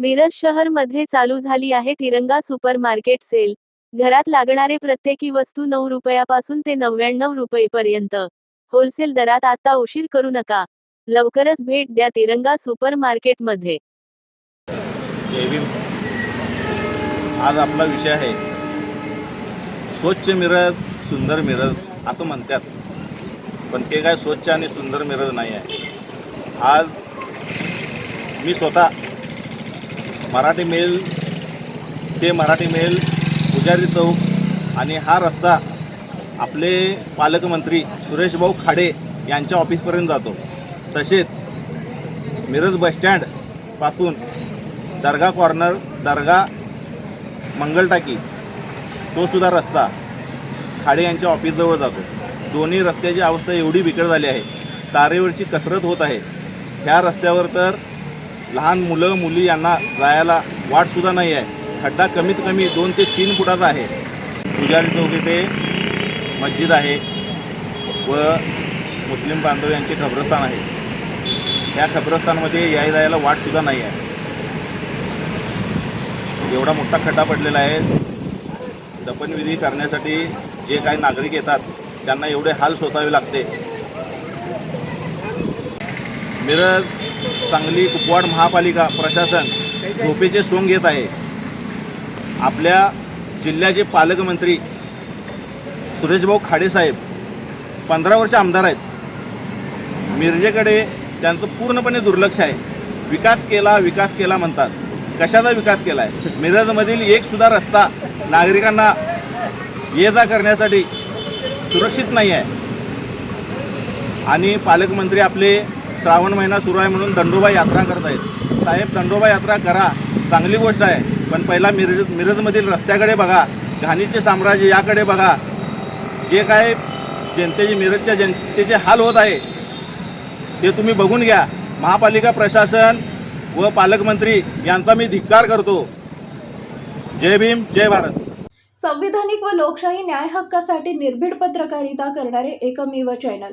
मिरज शहरमध्ये चालू झाली आहे तिरंगा सुपर मार्केट सेल. घरात लागणारे प्रत्येकी वस्तू नऊ रुपयापासून ते नव्याण्णव रुपयेपर्यंत. होलसेल दरात आता उशीर करू नका. लवकरच भेट द्या तिरंगा सुपर मार्केटमध्ये आज आपला विषय आहे स्वच्छ मिरज सुंदर मिरज असं म्हणतात. पण ते काय स्वच्छ आणि सुंदर मिरज नाही आहे. आज मी स्वतः मराठी मेल ते मराठी मेल पुजारी चौक आणि हा रस्ता आपले पालकमंत्री सुरेशभाऊ खाडे यांच्या ऑफिसपर्यंत जातो. तसेच मिरज बसस्टँडपासून दर्गा कॉर्नर दर्गा मंगलटाकी तोसुद्धा रस्ता खाडे यांच्या ऑफिसजवळ जातो. दोन्ही रस्त्याची अवस्था एवढी बिकट झाली आहे तारेवरची कसरत होत आहे. ह्या रस्त्यावर तर लहान मुलं मुली यांना जायला वाटसुद्धा नाही आहे. खड्डा कमीत कमी दोन ते तीन फुटाचा आहे. पुजारी चौक इथे मस्जिद आहे व मुस्लिम बांधव यांचे खबरस्थान आहे. या खबरस्थानमध्ये याय जायला वाटसुद्धा नाही आहे. एवढा मोठा खड्डा पडलेला आहे. दफनविधी करण्यासाठी जे काही नागरिक येतात त्यांना एवढे हाल सोसावे लागते. मिरज सांगली कुपवाड महापालिका प्रशासन झोपेचे सोंग घेत आहे. आपल्या जिल्ह्याचे पालकमंत्री सुरेशभाऊ खाडेसाहेब पंधरा वर्ष आमदार आहेत. मिरजेकडे त्यांचं पूर्णपणे दुर्लक्ष आहे. विकास केला विकास केला म्हणतात. कशाचा विकास केला आहे मिरजमधील एकसुद्धा रस्ता नागरिकांना ये जा करण्यासाठी सुरक्षित नाही आहे आणि पालकमंत्री आपले श्रावण महिना सुरू आहे म्हणून दंडोबा यात्रा करत आहेत साहेब दंडोबा यात्रा करा. चांगली गोष्ट आहे. पण पहिला मिरज मिरजमधील रस्त्याकडे बघा. घाणीचे साम्राज्य याकडे बघा. जे काय जनतेचे मिरजच्या जनतेचे हाल होत आहे ते तुम्ही बघून घ्या. महापालिका प्रशासन व पालकमंत्री यांचा मी धिक्कार करतो. जय भीम जय भारत. संविधानिक व लोकशाही न्याय हक्कासाठी निर्भीड पत्रकारिता करणारे एकमेव चॅनल.